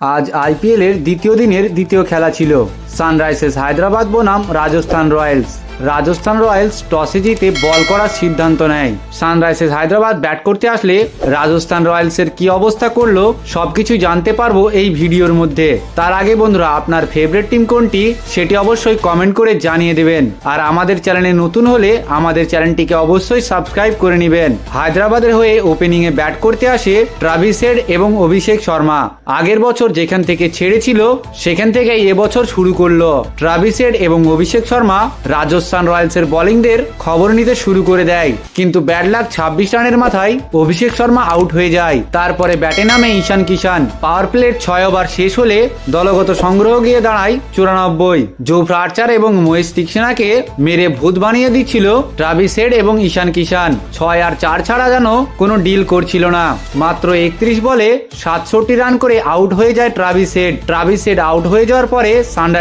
আজ আইপিএলের দ্বিতীয় দিনের দ্বিতীয় খেলা ছিল। সানরাইজার্স হায়দ্রাবাদ বনাম রাজস্থান রয়্যালস। রাজস্থান রয়্যালস টসে জিতে বল করার সিদ্ধান্ত নেয়। সানরাইজার্স হায়দ্রাবাদ ব্যাট করতে আসলে রাজস্থান রয়্যালসের কি অবস্থা করল সবকিছু জানতে পারব এই ভিডিওর মধ্যে। তার আগে বন্ধুরা, আপনার ফেভারিট টিম কোনটি সেটি অবশ্যই কমেন্ট করে জানিয়ে দেবেন। আর আমাদের চ্যানেলে নতুন হলে আমাদের চ্যানেলটিকে অবশ্যই সাবস্ক্রাইব করে নেবেন। হায়দ্রাবাদের হয়ে ওপেনিং এ ব্যাট করতে আসে ট্রাভিসেড এবং অভিষেক শর্মা। আগের বছর যেখান থেকে ছেড়েছিল, সেখান থেকে এবছর শুরু করল। ট্রাভিসেড এবং অভিষেক শর্মা রাজস্থান রয়্যালসের বোলিংদের খবর নিতে শুরু করে দেয়। কিন্তু ব্যাট লাক ছাব্বিশ রানের মাথায় অভিষেক শর্মা আউট হয়ে যায়। তারপরে ব্যাটে নামে ঈশান কিষান পাওয়ার প্লেট ছয় ওভার শেষ হলে দলগত সংগ্রহ গিয়ে দাঁড়ায় চুরানব্বই। জোফ্রা আর্চার এবং মহেশ তিক্সেনাকে মেরে ভূত বানিয়ে দিচ্ছিল ট্রাভিস হেড এবং ঈশান কিষান ছয় আর চার ছাড়া যেন কোনো ডিল করছিল না। মাত্র একত্রিশ বলে সাতষট্টি রান করে আউট হয়ে যায় Travis Head Travis Head out হয়ে যাওয়ার পরে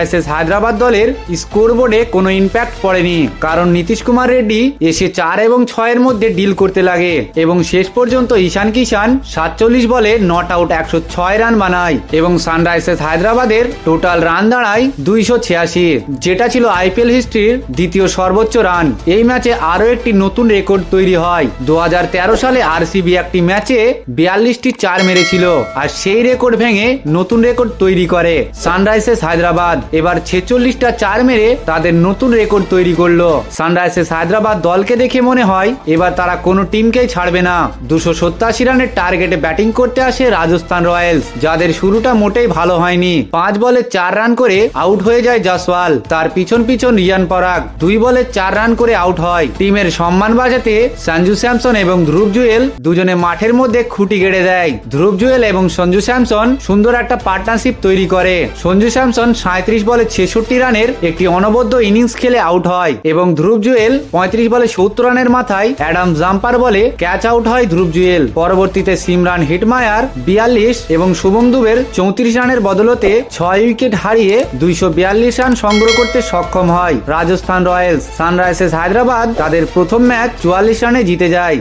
সানরাইজার্স হায়দ্রাবাদ দলের স্কোর বোর্ডে কোনো ইম্প্যাক্ট পড়েনি। কারণ নীতিশ কুমার রেড্ডি এসে চার এবং ছয়ের মধ্যে ডিল করতে লাগে এবং শেষ পর্যন্ত ঈশান কিষান সাতচল্লিশ বলে নট আউট একশো ছয় রান বানায় এবং সানরাইজার্স হায়দ্রাবাদের টোটাল রান দাঁড়ায় দুইশো ছিয়াশি। যেটা ছিল আইপিএল হিস্ট্রির দ্বিতীয় সর্বোচ্চ রান এই ম্যাচে আরও একটি নতুন রেকর্ড তৈরি হয়। দু হাজার তেরো সালে আরসিবি একটি ম্যাচে বিয়াল্লিশটি চার মেরেছিল। আর সেই রেকর্ড ভেঙে নতুন রেকর্ড তৈরি করে সানরাইজার্স হায়দ্রাবাদ। এবার ছেচল্লিশটা চার মেরে তাদের নতুন রেকর্ড তৈরি করল। সানরাইজার্স হায়দ্রাবাদ দলকে দেখে মনে হয়, এবার তারা কোনো টিমকেই ছাড়বে না। দুশো সত্তাশি রানের টার্গেটে ব্যাটিং করতে আসে রাজস্থান রয়্যালস, যাদের শুরুটা মোটেই ভালো হয়নি। পাঁচ বলে চার রান করে আউট হয়ে যায় জাসওয়াল তার পিছন পিছন রিয়ান পরাগ। দুই বলে চার রান করে আউট হয়। টিমের সম্মান বাজাতে সঞ্জু স্যামসন এবং ধ্রুব জুয়েল দুজনে মাঠের মধ্যে খুঁটি গেড়ে দেয়। ধ্রুব জুয়েল এবং সঞ্জু স্যামসন সুন্দর একটা পার্টনারশিপ তৈরি করে। সঞ্জু স্যামসন সাঁত্রিশ বলে ছেষট্টি রানের একটি অনবদ্য ইনিংস খেলে আউট হয় এবং ধ্রুব জুয়েল পঁয়ত্রিশ বলে সত্তর রানের মাথায় অ্যাডাম জাম্পার বলে ক্যাচ আউট হয় ধ্রুব জুয়েল। পরবর্তীতে সিমরান হিটমায়ার, বিয়াল্লিশ এবং শুভম দুবের চৌত্রিশ রানের বদলতে ছয় উইকেট হারিয়ে দুইশো বিয়াল্লিশ রান সংগ্রহ করতে সক্ষম হয়। রাজস্থান রয়্যালস সানরাইজার্স হায়দ্রাবাদ তাদের প্রথম ম্যাচ চুয়াল্লিশ রানে জিতে যায়।